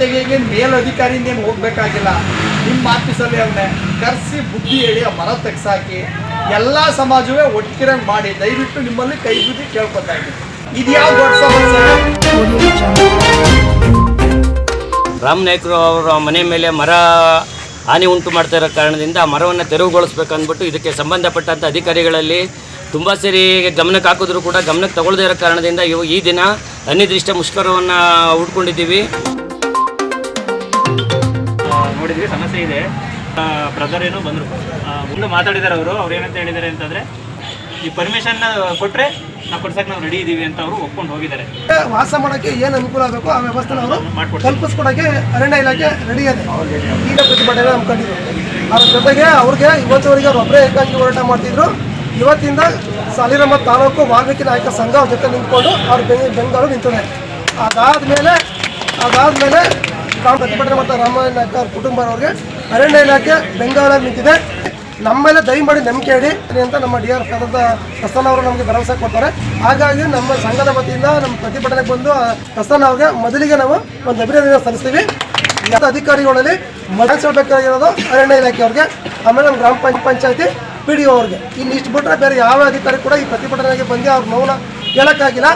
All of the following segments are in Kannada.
ತೆಗೆಗೆ ಮೇಲಧಿಕಾರಿಯಿಂದ ಏನು ಹೋಗ್ಬೇಕಾಗಿಲ್ಲ. ನಿಮ್ಮ ಆಫೀಸಲ್ಲಿ ಅವನ್ನೇ ಕರೆಸಿ ಬುದ್ಧಿ ಹೇಳಿ ಆ ಮರ ತೆಗ್ಸಾಕಿ ಎಲ್ಲ ಸಮಾಜವೇ ಒಟ್ಟಿರಂಗ್ ಮಾಡಿ ದಯವಿಟ್ಟು ನಿಮ್ಮಲ್ಲಿ ಕೈ ಬುದ್ಧಿ ಕೇಳ್ಕೊತಾ ಇದ್ದೀನಿ ಇದು ಯಾವ ದೊಡ್ಡ ಸಮಸ್ಯೆ? ರಾಮ್ ನಾಯ್ಕರು ಅವರ ಮನೆ ಮೇಲೆ ಮರ ಹಾನಿ ಉಂಟು ಮಾಡ್ತಾ ಇರೋ ಕಾರಣದಿಂದ ಆ ಮರವನ್ನು ತೆರವುಗೊಳಿಸ್ಬೇಕಂದ್ಬಿಟ್ಟು ಇದಕ್ಕೆ ಸಂಬಂಧಪಟ್ಟಂಥ ಅಧಿಕಾರಿಗಳಲ್ಲಿ ತುಂಬ ಸರಿ ಗಮನಕ್ಕೆ ಹಾಕಿದ್ರು ಕೂಡ ಗಮನಕ್ಕೆ ತಗೊಳ್ಳದೇ ಇರೋ ಕಾರಣದಿಂದ ಇವು ಈ ದಿನ ಅನಿರ್ದಿಷ್ಟ ಮುಷ್ಕರವನ್ನು ಹುಡ್ಕೊಂಡಿದ್ದೀವಿ. ನೋಡಿದ್ವಿ ಸಮಸ್ಯೆ ಇದೆ. ಬ್ರದರ್ ಏನೋ ಬಂದರು. ಮುಂದೆ ಮಾತಾಡಿದ್ದಾರೆ ಅವರು ಅವ್ರು ಏನಂತ ಹೇಳಿದ್ದಾರೆ ಅಂತಂದರೆ ಈ ಪರ್ಮಿಷನ್ನ ಕೊಟ್ಟರೆ ನಾವು ಕೊಡ್ಸಕ್ಕೆ ನಾವು ರೆಡಿ ಇದ್ದೀವಿ ಅಂತ ಅವರು ಒಪ್ಕೊಂಡು ಹೋಗಿದ್ದಾರೆ. ವಾಸ ಮಾಡೋಕ್ಕೆ ಏನು ಅನುಕೂಲ ಆಗಬೇಕು ಆ ವ್ಯವಸ್ಥೆ ಅವರು. ಕಲ್ಪಿಸ್ಕೊಡೋಕ್ಕೆ ಅರಣ್ಯ ಇಲಾಖೆ ರೆಡಿ ಇದೆ. ಈಗ ಪ್ರತಿಭಟನೆ ಹಮ್ಮಿಕೊಂಡಿದ್ರು ಅದ್ರ ಜೊತೆಗೆ ಅವ್ರಿಗೆ ಇವತ್ತುವರೆಗೆ ಅವ್ರು ಒಬ್ಬರೇ ಏಕಾಂಗಿ ಹೋರಾಟ ಮಾಡ್ತಿದ್ರು. ಇವತ್ತಿಂದ ಸಾಲಿರಮ್ಮ ತಾಲೂಕು ವಾಲ್ಮೀಕಿ ನಾಯಕ ಸಂಘ ಅವ್ರ ಜೊತೆ ನಿಂತ್ಕೊಂಡು ಅವ್ರು ಬೆಂಗಳೂರು ನಿಂತಿದೆ ಅದಾದ ಮೇಲೆ ಅದಾದಮೇಲೆ ಅದಾದಮೇಲೆ ನಾವು ಪ್ರತಿಭಟನೆ ಮಾಡ್ತಾರೆ ರಾಮಾಯಣ ನಾಯಕ ಅವ್ರ ಕುಟುಂಬದವ್ರಿಗೆ ಅರಣ್ಯ ಇಲಾಖೆ ಬೆಂಗಾವಲಾಗಿ ನಿಂತಿದೆ. ನಮ್ಮೆಲ್ಲ ಮೇಲೆ ದಯಮಾಡಿ ನಂಬಿಕೆ ಇಡಿ ಅಂತ ನಮ್ಮ ಡಿ ಆರ್ ಆದಂಥ ಪ್ರಸನ್ನ ಅವರು ನಮಗೆ ಭರವಸೆ ಕೊಡ್ತಾರೆ. ಹಾಗಾಗಿ ನಮ್ಮ ಸಂಘದ ವತಿಯಿಂದ ನಮ್ಮ ಪ್ರತಿಭಟನೆಗೆ ಬಂದು ಪ್ರಸನ್ನ ಅವ್ರಿಗೆ ಮೊದಲಿಗೆ ನಾವು ಒಂದು ಅಭಿನಂದನೆ ಸಲ್ಲಿಸ್ತೀವಿ. ಅಧಿಕಾರಿಗಳಲ್ಲಿ ಮಡಿಸಬೇಕಾಗಿರೋದು ಅರಣ್ಯ ಇಲಾಖೆಯವ್ರಿಗೆ ಆಮೇಲೆ ನಮ್ಮ ಗ್ರಾಮ ಪಂಚ ಪಂಚಾಯತಿ ಪಿ ಡಿ ಅವ್ರಿಗೆ. ಇನ್ನು ಇಷ್ಟು ಬಿಟ್ಟರೆ ಬೇರೆ ಯಾವ ಅಧಿಕಾರಿ ಕೂಡ ಈ ಪ್ರತಿಭಟನೆಗೆ ಬಂದು ಅವ್ರ ಮೌನ ಕೇಳೋಕ್ಕಾಗಿಲ್ಲ.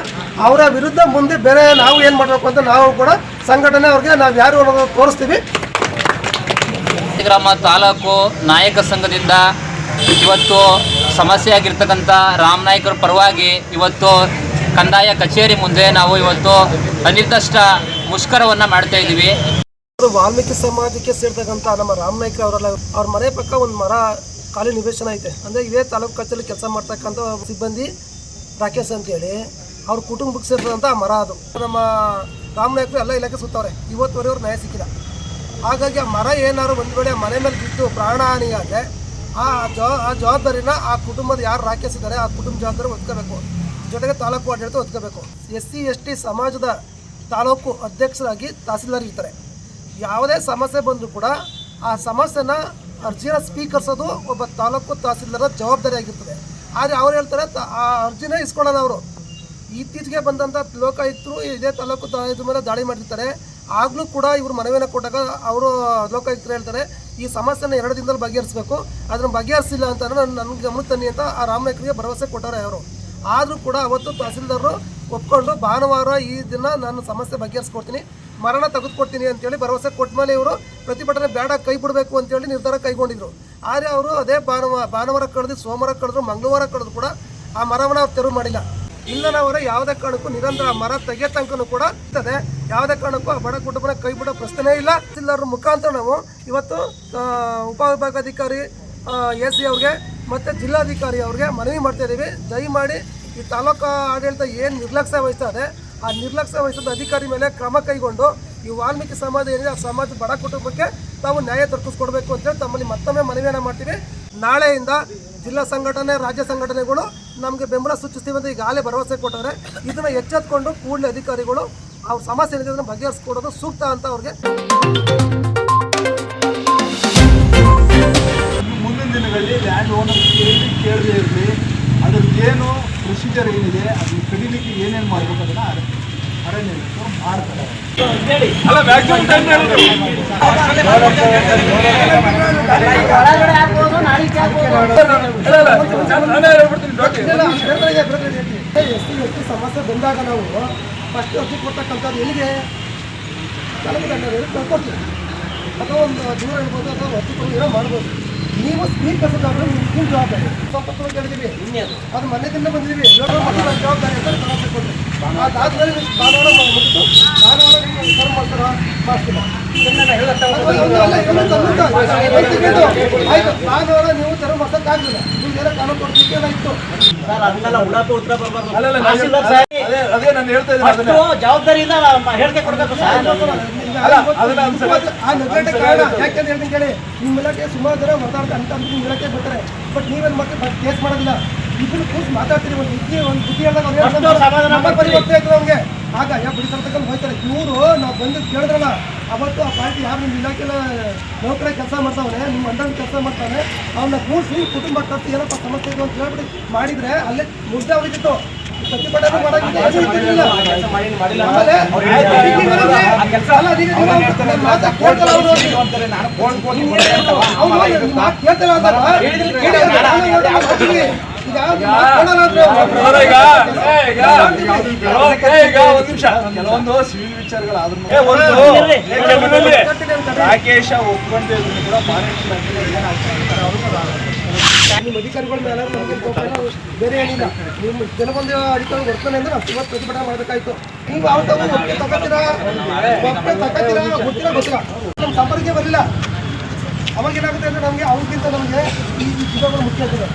ಅವರ ವಿರುದ್ಧ ಮುಂದೆ ಬೇರೆ ನಾವು ಏನು ಮಾಡಬೇಕು ಅಂತ ನಾವು ಕೂಡ ಸಂಘಟನೆ ಅವ್ರಿಗೆ ನಾವು ಯಾರು ಅನ್ನೋದು ತೋರಿಸ್ತೀವಿ. ಗ್ರಾಮ ತಾಲೂಕು ನಾಯಕ ಸಂಘದಿಂದ ಇವತ್ತು ಸಮಸ್ಯೆ ಆಗಿರ್ತಕ್ಕಂಥ ರಾಮನಾಯ್ಕರ ಪರವಾಗಿ ಇವತ್ತು ಕಂದಾಯ ಕಚೇರಿ ಮುಂದೆ ನಾವು ಇವತ್ತು ಅನಿರ್ದಿಷ್ಟ ಮುಷ್ಕರವನ್ನು ಮಾಡ್ತಾ ಇದ್ದೀವಿ. ವಾಲ್ಮೀಕಿ ಸಮಾಜಕ್ಕೆ ಸೇರ್ತಕ್ಕಂಥ ನಮ್ಮ ರಾಮನಾಯ್ಕ ಅವರೆಲ್ಲ ಅವ್ರ ಮನೆ ಪಕ್ಕ ಒಂದು ಮರ ಖಾಲಿ ನಿವೇಶನ ಐತೆ. ಅಂದರೆ ಇದೇ ತಾಲೂಕು ಕಚೇರಿ ಕೆಲಸ ಮಾಡ್ತಕ್ಕಂಥ ಸಿಬ್ಬಂದಿ ರಾಕೇಶ್ ಅಂತೇಳಿ, ಅವ್ರ ಕುಟುಂಬಕ್ಕೆ ಸೇರಿದಂಥ ಮರ ಅದು. ನಮ್ಮ ರಾಮನಾಯಕರು ಎಲ್ಲ ಇಲಾಖೆ ಸುತ್ತವ್ರೆ ಇವತ್ತುವರೆ ಅವ್ರು ನ್ಯಾಯ ಸಿಕ್ಕಿಲ್ಲ. ಹಾಗಾಗಿ ಆ ಮರ ಏನಾದ್ರು ಒಂದು ವೇಳೆ ಮನೆ ಮೇಲೆ ಬಿದ್ದು ಪ್ರಾಣ ಹಾನಿಯಾದರೆ ಆ ಜವಾ, ಆ ಜವಾಬ್ದಾರಿನ ಆ ಕುಟುಂಬದ ಯಾರು ರಾಕೇಶ್ ಇದ್ದಾರೆ, ಆ ಕುಟುಂಬ ಜವಾಬ್ದಾರಿ ಒತ್ಕೋಬೇಕು. ಜೊತೆಗೆ ತಾಲೂಕು ಆಡಳಿತ ಒತ್ಕೋಬೇಕು. ಎಸ್ ಸಿ ಎಸ್ ಟಿ ಸಮಾಜದ ತಾಲೂಕು ಅಧ್ಯಕ್ಷರಾಗಿ ತಹಸೀಲ್ದಾರ್ ಇರ್ತಾರೆ. ಯಾವುದೇ ಸಮಸ್ಯೆ ಬಂದರೂ ಕೂಡ ಆ ಸಮಸ್ಯೆನ ಅರ್ಜಿನ ಸ್ವೀಕರಿಸೋದು ಒಬ್ಬ ತಾಲೂಕು ತಹಸೀಲ್ದಾರ ಜವಾಬ್ದಾರಿ ಆಗಿರ್ತದೆ ಆದರೆ ಅವ್ರು ಹೇಳ್ತಾರೆ ಆ ಅರ್ಜಿನೇ ಇಸ್ಕೊಳ್ಳೋದು ಅವರು. ಇತ್ತೀಚೆಗೆ ಬಂದಂಥ ಲೋಕಾಯುಕ್ತರು ಇದೇ ತಾಲೂಕು ಇದ್ರ ಮೇಲೆ ದಾಳಿ ಮಾಡಿರ್ತಾರೆ ಆಗಲೂ ಕೂಡ ಇವರು ಮನವಿಯನ್ನು ಕೊಟ್ಟಾಗ ಅವರು ಲೋಕಾಯುಕ್ತರು ಹೇಳ್ತಾರೆ, ಈ ಸಮಸ್ಯೆನ ಎರಡು ದಿನದಲ್ಲಿ ಬಗೆಹರಿಸಬೇಕು. ಅದನ್ನು ಬಗೆಹರಿಸಿಲ್ಲ ಅಂತ ನನ್ನ ನನಗೆ ಗಮನ ಅಂತ ಆ ರಾಮನಾಯ್ಕರಿಗೆ ಭರವಸೆ ಕೊಟ್ಟಾರೆ ಅವರು. ಆದರೂ ಕೂಡ ಅವತ್ತು ತಹಸೀಲ್ದಾರರು ಒಪ್ಕೊಂಡು ಭಾನುವಾರ ಈ ದಿನ ನಾನು ಸಮಸ್ಯೆ ಬಗೆಹರಿಸ್ಕೊಡ್ತೀನಿ. ಮರಣ ತೆಗೆದುಕೊಡ್ತೀನಿ ಅಂತೇಳಿ ಭರವಸೆ ಕೊಟ್ಟ ಮೇಲೆ ಇವರು ಪ್ರತಿಭಟನೆ ಬೇಡ, ಕೈ ಬಿಡಬೇಕು ಅಂತೇಳಿ ನಿರ್ಧಾರ ಕೈಗೊಂಡಿದ್ರು. ಆದರೆ ಅವರು ಅದೇ ಭಾನುವಾರ ಭಾನುವಾರ ಕಳೆದು, ಸೋಮವಾರ ಕಳೆದ್ರು, ಮಂಗಳವಾರ ಕಳೆದು ಕೂಡ ಆ ಮರವನ್ನು ಅವ್ರು ತೆರವು ಮಾಡಿಲ್ಲ. ಇಲ್ಲನವರ ಯಾವುದೇ ಕಾರಣಕ್ಕೂ ನಿರಂತರ ಮರ ತೆಗೆಯ ತನಕನೂ ಕೂಡ ಇರ್ತದೆ. ಯಾವುದೇ ಕಾರಣಕ್ಕೂ ಆ ಬಡ ಕುಟುಂಬನ ಕೈ ಬಿಡೋ ಪ್ರಶ್ನೆ ಇಲ್ಲ. ತಹಸೀಲ್ದಾರ್ ಮುಖಾಂತರ ನಾವು ಇವತ್ತು ಉಪ ಉಪವಿಭಾಗಾಧಿಕಾರಿ ಎ ಸಿ ಅವ್ರಿಗೆ ಮತ್ತು ಜಿಲ್ಲಾಧಿಕಾರಿ ಅವ್ರಿಗೆ ಮನವಿ ಮಾಡ್ತಾ ಇದ್ದೀವಿ ದಯಮಾಡಿ ಈ ತಾಲೂಕು ಆಡಳಿತ ಏನು ನಿರ್ಲಕ್ಷ್ಯ ವಹಿಸ್ತಾ ಇದೆ ಆ ನಿರ್ಲಕ್ಷ್ಯ ವಹಿಸಿದ ಅಧಿಕಾರಿ ಮೇಲೆ ಕ್ರಮ ಕೈಗೊಂಡು ಈ ವಾಲ್ಮೀಕಿ ಸಮಾಜ ಏನಿದೆ, ಆ ಸಮಾಜ ಬಡ ಕುಟುಂಬಕ್ಕೆ ತಾವು ನ್ಯಾಯ ದೊರಕಿಸ್ಕೊಡ್ಬೇಕು ಅಂತೇಳಿ ತಮ್ಮಲ್ಲಿ ಮತ್ತೊಮ್ಮೆ ಮನವಿಯನ್ನು ಮಾಡ್ತೀವಿ. ನಾಳೆಯಿಂದ ಜಿಲ್ಲಾ ಸಂಘಟನೆ, ರಾಜ್ಯ ಸಂಘಟನೆಗಳು ನಮಗೆ ಬೆಂಬಲ ಸೂಚಿಸ್ತೀವಿ ಅಂತ ಈಗಾಗಲೇ ಭರವಸೆ ಕೊಟ್ಟರೆ ಇದನ್ನು ಎಚ್ಚೆತ್ಕೊಂಡು ಕೂಡಲೇ ಅಧಿಕಾರಿಗಳು ಆ ಸಮಸ್ಯೆ ಏನಿದೆ ಅದನ್ನು ಬಗೆಹರಿಸ್ಕೊಡೋದು ಸೂಕ್ತ ಅಂತ ಅವ್ರಿಗೆ ಮುಂದಿನ ದಿನಗಳಲ್ಲಿ ಲ್ಯಾಂಡ್ ಓನರ್ ಕೇಳಿ ಕೇಳದೇ ಇರಲಿ? ಅದ್ರದ್ದೇನು ಪ್ರೊಸೀಜರ್ ಏನಿದೆ ಅದನ್ನ ಕಡಿಲಿಕ್ಕೆ ಏನೇನು ಮಾಡಬೇಕು ಅದನ್ನ ಅರ- ಅರಣ್ಯ ಇಲಾಖೆ ಮಾಡ್ತಾರೆ ಎಸ್ ಟಿ ಎಸ್ ಟಿ ಸಮಸ್ಯೆ ಬಂದಾಗ ನಾವು ಫಸ್ಟ್ ಅರ್ಜಿ ಕೊಡ್ತಕ್ಕಂಥದ್ದು ಎಲ್ಲಿಗೆ ಕಳ್ಕೊಡ್ತೀವಿ ಅಥವಾ ಒಂದು ದೂರ ಇರ್ಬೋದು ಅಥವಾ ಅರ್ಜಿ ಕೊಡೋ ಏನೋ ಮಾಡ್ಬೋದು ನೀವು ಸ್ವೀಕರಿಸೋದಾದ್ರೆ ನಿಮ್ಮ ಜವಾಬ್ದಾರಿ. ಸಂಪತ್ತು ಕೇಳಿದೀವಿ ಅದು. ಮನೆಯಿಂದ ಬಂದಿದ್ದೀವಿ. ಜವಾಬ್ದಾರಿ ಅಂತ ಕೊಡ್ತೀವಿ ಅದಾದ್ಮೇಲೆ ನೀವು ಭಾನುವಾರ ಮುಗಿದು ಭಾನುವಾರ ನೀವು ಸರ್ವ್ ಮಾಡ್ತಾರ ಮಾಡ್ತೀರಾ. ಆಯ್ತು. ಭಾನುವಾರ ನೀವು ತೆರವು ಮಾಡ್ಸಕ್ಕಾಗಲಿಲ್ಲ. ನೀವು ಏನೋ ಕಾನೂನು ಕೊಡ್ಲಿಕ್ಕೆ ಏನಾಯ್ತು ಅಲ್ಲಲ್ಲ ನಾನು ಅದೇ ಅದೇ ನಾನು ಹೇಳ್ತಾ ಇದ್ದೀನಿ ಅದನ್ನ. ಜವಾಬ್ದಾರಿಯಿಂದ ಹೇಳಿಕೆ ಕೊಡಬೇಕು ಅಲ್ಲ ಅದನ್ನ ಆ ನೆಗ್ಲೆಕ್ಟ್ ಕಾರಣ ಯಾಕೆಂತ ಹೇಳ್ತೀನಿ ಕೇಳಿ. ನಿಮ್ಮ ಇಲಾಖೆ ಸುಮಾರು ಜನ ಮಾತಾಡ್ತಾ ಅಂತ ಅಂತ ನಿಮ್ಮ ಇಲಾಖೆ ಬರ್ತಾರೆ ಬಟ್ ನೀವೇನು ಮತ್ತೆ ಕೇಸ್ ಮಾಡೋದಿಲ್ಲ. ಇದನ್ನು ಕೂಸ್ ಮಾತಾಡ್ತೀರಿ ಒಂದು ಬುದ್ಧಿ ಒಂದು ಬುದ್ಧಿ ಹೇಳಿದಾಗ ಪರಿವರ್ತನೆ ಆಯ್ತು ಆಗ ಹೋಗ್ತಾರೆ. ಇವರು ನಾವು ಬಂದು ಕೇಳಿದ್ರಲ್ಲ ಅವತ್ತು ಆ ಪಾರ್ಟಿ ಯಾರು ನಿಮ್ಮ ಇಲಾಖೆಲ್ಲ ನೌಕರ ಕೆಲಸ ಮಾಡ್ತಾವನೆ ನಿಮ್ಮ ಅಂಡರ್ ಕೆಲಸ ಮಾಡ್ತಾನೆ ಅವನ್ನ ಕೂರಿಸಿ ಕುಟುಂಬ ಖರ್ಚು ಏನಪ್ಪ ಸಮಸ್ಯೆ ಇದೆ ಅಂತ ಹೇಳ್ಬಿಟ್ಟು ಮಾಡಿದ್ರೆ ಅಲ್ಲೇ ಮುದ್ದೆ ಅವರಿಗಿತ್ತು ಪ್ರತಿಭಟನೆ ಮಾಡೋಕ್ಕಿಂತ ಏನೂ ಅವ್ರು. ಕೆಲವೊಂದು ಸಿವಿಲ್ ವಿಚಾರಗಳಾದ್ರೂ ರಾಕೇಶ ಕೂಡ ನಿಮ್ಮ ಅಧಿಕಾರಿಗಳ ಮೇಲೆ ನಮಗೆ ಬೇರೆ ಏನಿಲ್ಲ. ನಿಮ್ಮ ಜನಬಂಧು ಅಧಿಕಾರಿ ಬರ್ತಾನೆ ಅಂದ್ರೆ ನಾವು ಇವತ್ತು ಪ್ರತಿಭಟನೆ ಮಾಡಬೇಕಾಯ್ತು. ನೀವು ಯಾವ ತಗೊಂಡು ಒಪ್ಪಿಗೆ ತಗೋತೀರಾ? ಒಪ್ಪಿಗೆ ತಗೋತೀರಾ? ಗೊತ್ತಿಲ್ಲ ಗೊತ್ತಿಲ್ಲ. ನಮ್ಮ ಸಂಪರ್ಕಕ್ಕೆ ಬರಲಿಲ್ಲ. ಅವಾಗ ಏನಾಗುತ್ತೆ ಅಂದ್ರೆ ನಮಗೆ ಅವ್ರಿಗಿಂತ ನಮಗೆ ಈ ಚಿತ್ರಗಳು ಮುಖ್ಯ ಆಗ್ತದೆ.